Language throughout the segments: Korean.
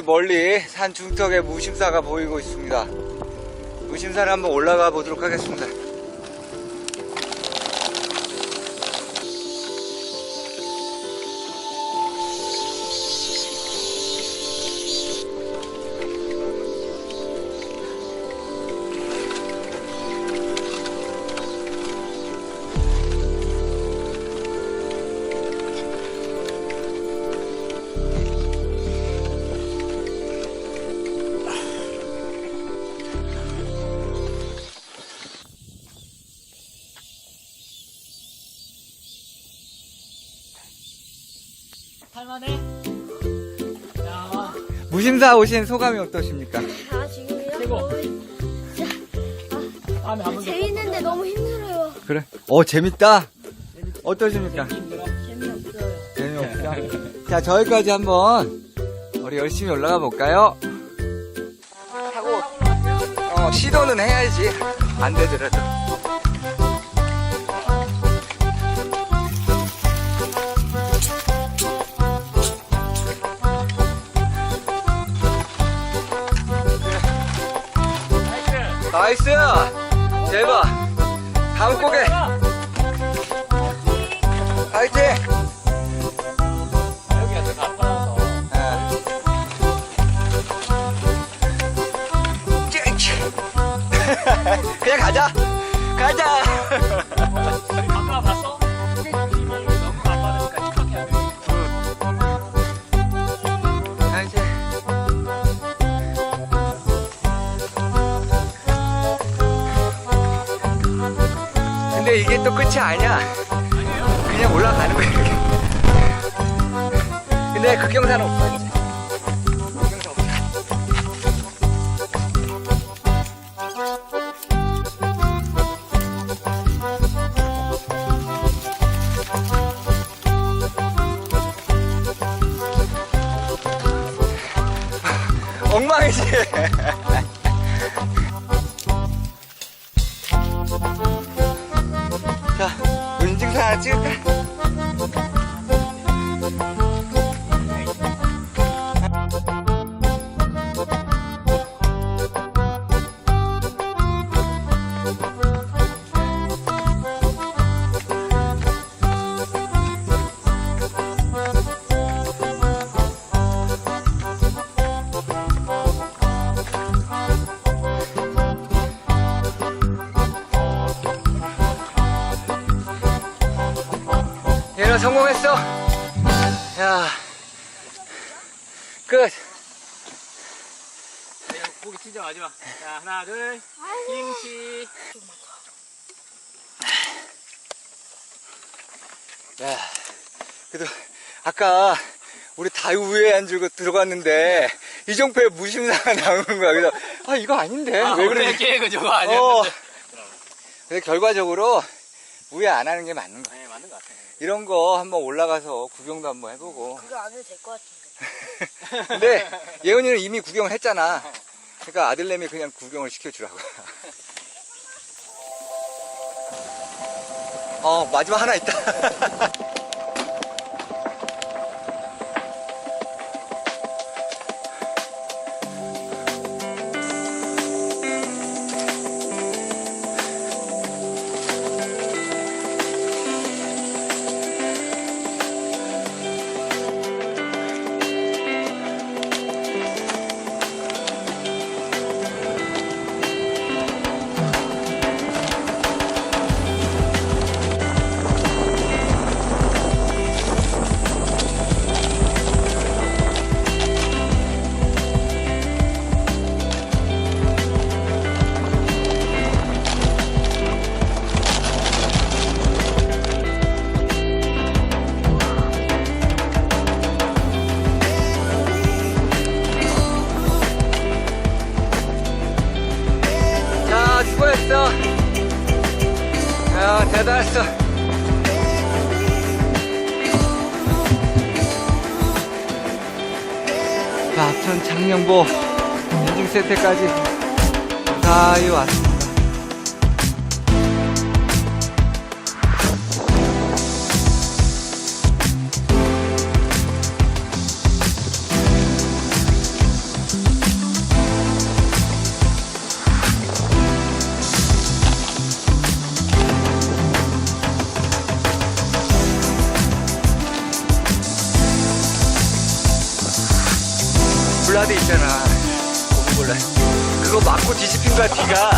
저기 멀리 산 중턱에 무심사가 보이고 있습니다. 무심사를 한번 올라가 보도록 하겠습니다. 무심사 오신 소감이 어떠십니까? 아 지금요? 최고. 어, 다음에 한번 더. 재밌는데 너무 힘들어요. 그래? 어, 재밌다? 어떠십니까? 힘들어. 재미없어요. 재미없죠? 자, 저기까지 한번 우리 열심히 올라가 볼까요? 하고, 어, 시도는 해야지. 안 되더라도. 나이스! 대박! 다음 곡에 파이팅! 그냥 가자. 가자. 아까 봤어? 근데 이게 또 끝이 아니야. 그냥 올라가는 거야. 이렇게. 근데 극경사는 없어 이제. 엉망이지. 자, 하나, 둘. 김치. 야, 그래도 아까 우리 다 위에 앉고 들어갔는데 이정표에 무심사가 나오는 거야. 그래서 아 이거 아닌데 아, 왜 그러지? 계획은 저거 어. 아니었는데. 근데 결과적으로 우회 안 하는 게 맞는 거야. 네, 맞는 것 같아. 이런 거 한번 올라가서 구경도 한번 해보고. 그거 안 해도 될 것 같은데. 근데 예은이는 이미 구경을 했잖아. 그러니까 아들내미 그냥 구경을 시켜주라고. 어 마지막 하나 있다. 마칠 때까지 무사히 왔습니다. 블라디 있잖아. 그거 맞고 뒤집힌 거야, 뒤가.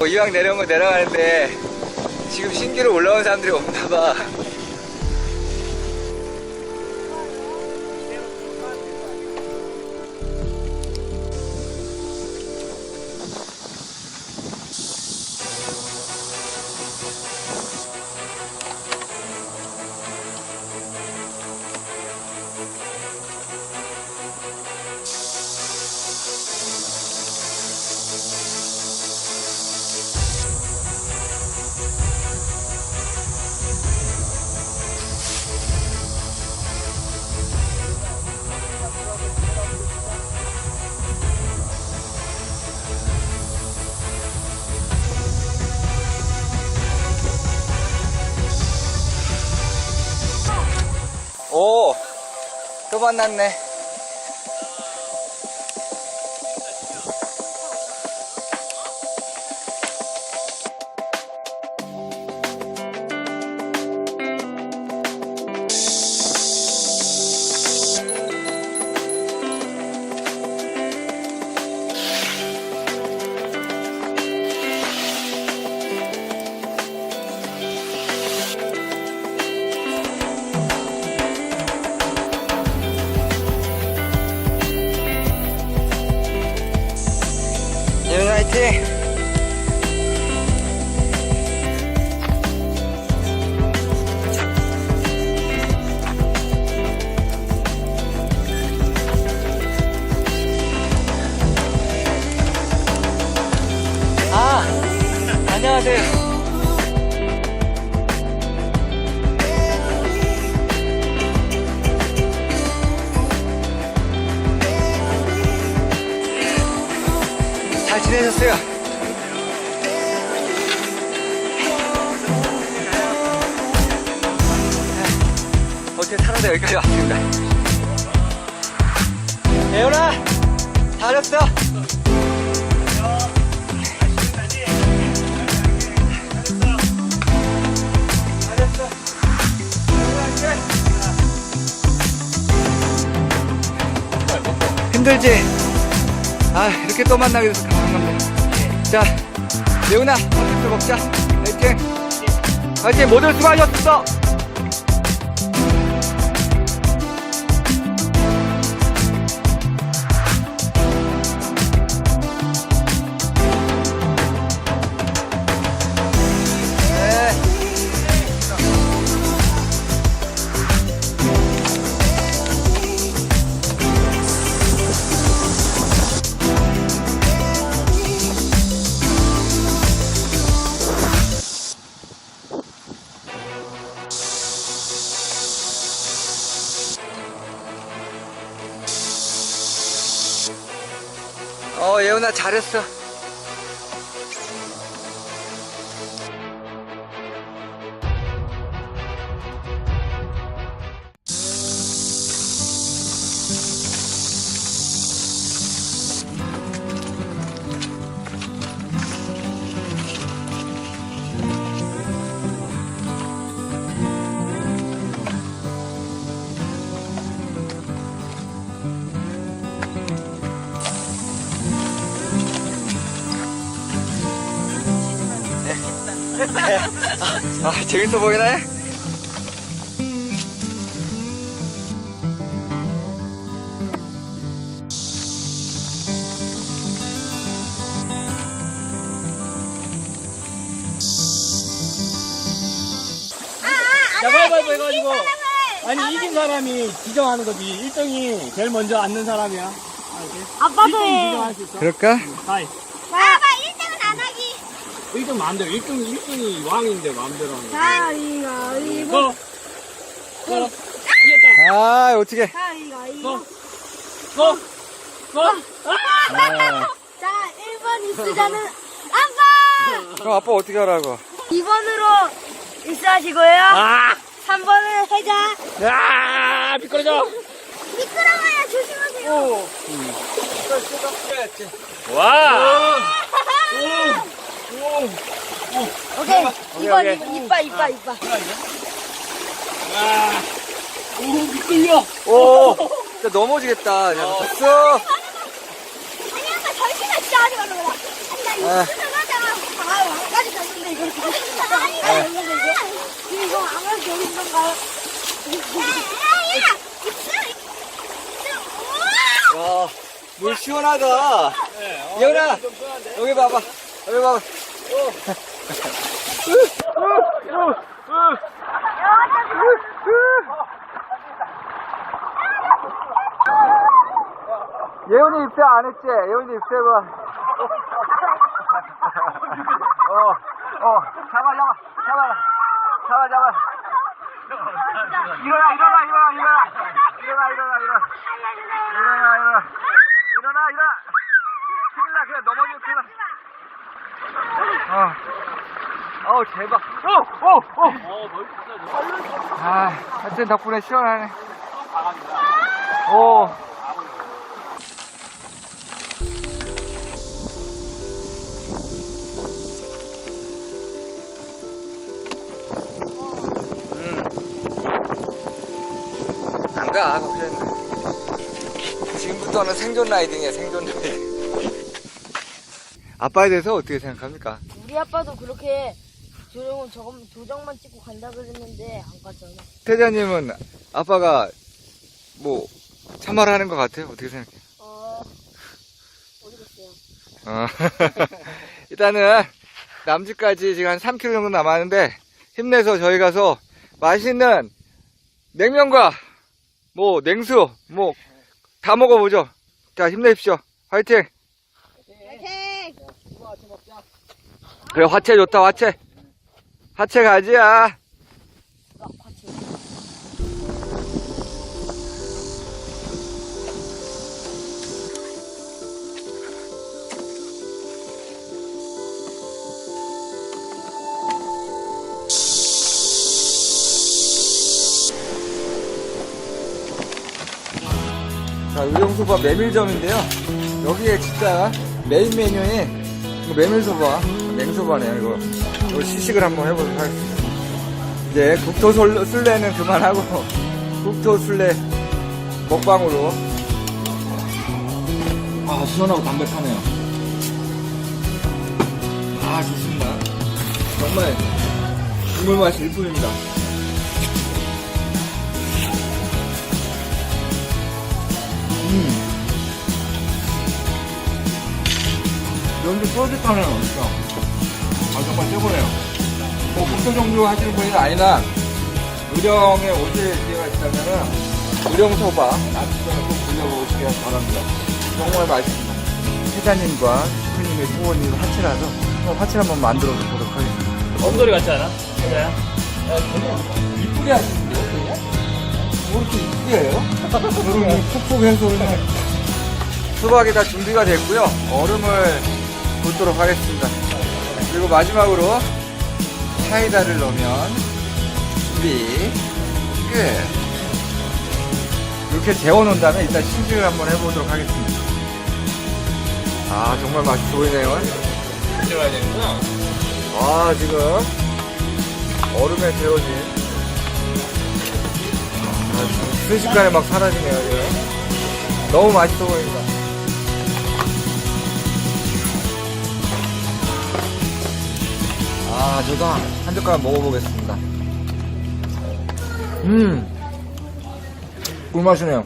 어. 이왕 내려온 거 내려가는데 지금 신기로 올라온 사람들이 없나 봐. 오, 또 만났네. 예 잘 지내셨어요? 네. 어떻게 살아서 여기까지 왔습니다. 예원아, 잘했어. 힘들지? 아 이렇게 또 만나게 돼서 자. 예훈아 밥부터 먹자. 화이팅 화이팅 모두 수고하셨어 어 예훈아 잘했어 아 재밌어 보이네 자, 가위바위보 해가지고. 아니, 이긴 사람이 지정하는 거지. 1등이 제일 먼저 앉는 사람이야. 아빠도 1등 해. 그럴까? 가위. 아빠 1등은 안 하기. 1등 마음대로. 1등, 1등이 왕인데 마음대로 하는 거. 가위가위보. 고! 고! 이겼다. 아 어떻게 가위가위보. 고! 고! 고! 아! 자, 1번 이수자는 아빠! 그럼 아빠 어떻게 하라고 2번으로 입수하시고요. 아! 3번은 해자. 아! 미끄러져! 미끄러워요. 조심하세요. 와! 오케이. 오케이, 2번, 오케이. 2번. 이빠, 이빠, 이빠. 아! 오, 미끌려! 오, 진짜 넘어지겠다. 잘못했어. 아니, 아까 전시가 진짜 하지 말라 그래. 아니, 나 아. 이거 하다가 아, 왕까지 갔는데 이걸 다 아니, 나 이거 이거 이거 아무래도 여기 있는 건가요? 야, 야, 입술, 입술. 야, 물 시원하다. 예은아, 여기 봐봐. 여기 봐봐. 예은이 입새 안 했지? 예은이 입새 봐. 어, 어, 잡아, 잡아, 잡아라. 잡아, 잡아. 일어나, 일어나, 일어나, 일어나. 일어나, 일어나, 일어나. 일어나, 일어나. 일어나, 일어나. 큰일 나, 그냥 넘어지면 큰일 나. 어. 어우, 대박. 오, 오, 오. 아, 하여튼 덕분에 시원하네. 오. 안 가, 걱정은. 지금부터는 생존 라이딩이야, 생존 라이딩. 아빠에 대해서 어떻게 생각합니까? 우리 아빠도 그렇게 조정은 저건 도장만 찍고 간다 그랬는데 안 갔잖아. 태자님은 아빠가 뭐 참말하는 것 같아요? 어떻게 생각해? 어, 모르겠어요. 어. 일단은 남주까지 지금 한 3km 정도 남았는데 힘내서 저희 가서 맛있는 냉면과 뭐 냉수 뭐 다 먹어보죠. 자 힘내십시오. 화이팅! 그래 화채 좋다 화채. 화채 가지야. 자, 의정소바 메밀점인데요. 여기에 진짜 메인 메뉴인 이거 메밀소바, 냉소바네요, 이거. 이거 시식을 한번 해보도록 하겠습니다. 이제 국토 술래는 그만하고, 국토 술래 먹방으로. 아, 시원하고 담백하네요. 아, 좋습니다. 정말 국물 맛이 일품입니다. 음. 연주 쫄깃하네요, 진짜. 아, 정말 최고네요. 뭐, 목표 정도 하시는 분이 아니나, 의령에 오실 기회가 있다면은, 의령소바, 나트전을 꼭 들려보시기 바랍니다. 정말 맛있습니다. 회장님과 슈프님의 부모님 한번 하체 한번 만들어 보도록 하겠습니다. 엄돌이 같지 않아? 그래? 이쁘게 하시는데요, 그냥? 뭐 이렇게 이쁘게 해요? 그러면 푹푹 해서 그냥. 수박이 다 준비가 됐고요. 얼음을 붓도록 하겠습니다. 그리고 마지막으로 사이다를 넣으면 준비 끝. 이렇게 재워놓은 다음에 일단 심지를 한번 해보도록 하겠습니다. 아 정말 맛있어 보이네요. 들어가야 되는구나. 아 지금 얼음에 데워진 아, 순식간에 막 사라지네요 지금 너무 맛있어 보인다 아 저도 한, 한 젓가락 먹어보겠습니다. 음. 꿀맛이네요.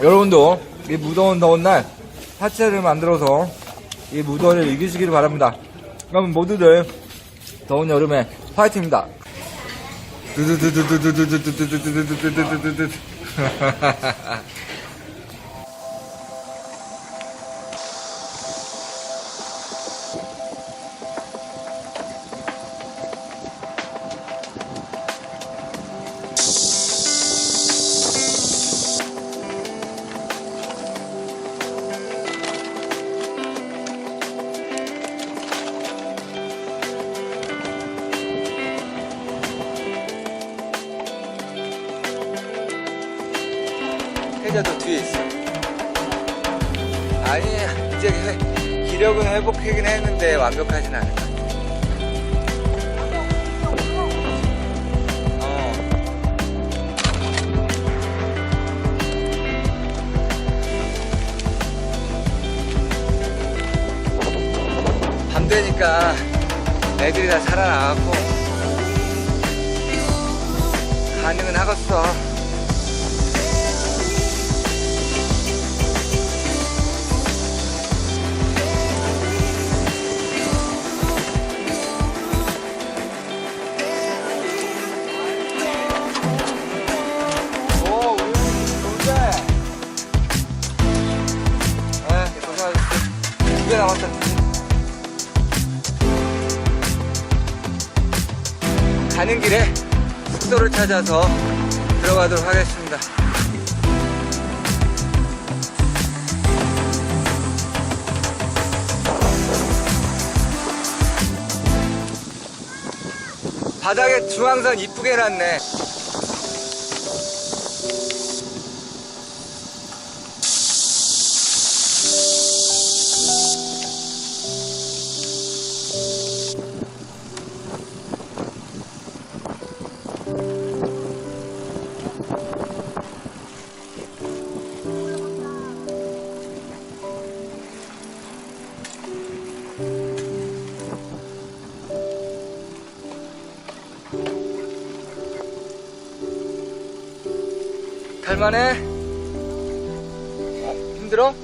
여러분도 이 무더운 더운 날 파채를 만들어서 이 무더위를 이기시기를 바랍니다. 그럼 모두들 더운 여름에 파이팅입니다. 뒤에 있어. 아니, 이제 회- 기력은 회복하긴 했는데 완벽하진 않을 것 같아. 어. 밤 되니까 애들이 다 살아나갖고 가능은 하겠어. 찾아서 들어가도록 하겠습니다. 바닥에 중앙선 이쁘게 해놨네. 갈만해? 어, 힘들어?